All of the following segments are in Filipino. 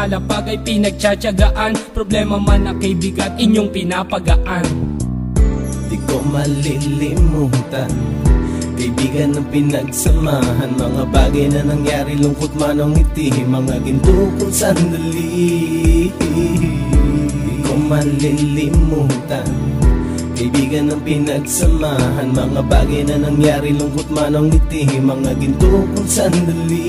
kalapag ay pinagtsatsagaan. Problema man na kay bigat inyong pinapagaan. Di ko malilimutan Kaibigan ng pinagsamahan. Mga bagay na nangyari Lungkot man ang ngiti. Mga ginto kong sandali Di ko malilimutan. Kaibigan ng pinagsamahan. Mga bagay na nangyari Lungkot man ang ngiti. Mga ginto kong sandali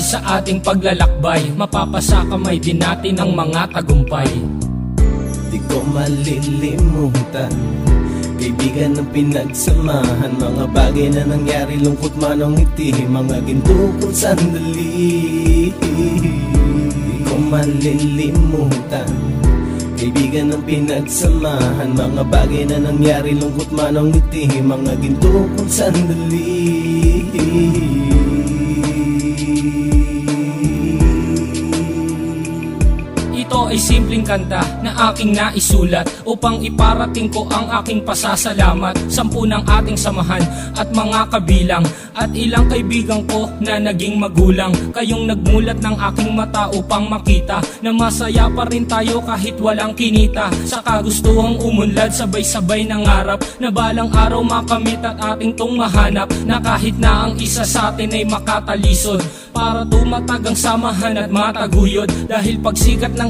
bigay sa ating paglalakbay. Mapapasa kamay din natin ang mga tagumpay. Di ko malilimutan Kaibigan ng pinagsamahan. Mga bagay na nangyari Lungkot man ang ngiti. Mga ginto kong sandali. Di ko malilimutan Kaibigan ng pinagsamahan. Mga bagay na nangyari Lungkot man ang ngiti. Mga ginto kong sandali ay simpleng kanta na aking naisulat Upang iparating ko ang aking pasasalamat. Sampu ng ating samahan at mga kabilang At ilang kaibigan ko na naging magulang. Kayong nagmulat ng aking mata upang makita Na masaya pa rin tayo kahit walang kinita. Sa kagustuhang umunlad sabay-sabay ng harap Na balang araw makamit at ating tong mahanap Na kahit na ang isa sa atin ay makatalisod. Para tumatag ang samahan at mataguyod Dahil pagsikat ng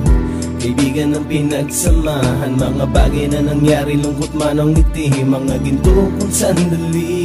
Kaibigan ng pinagsamahan Mga bagay na nangyari Lungkot man ang ngiti Mga ginto kong sandali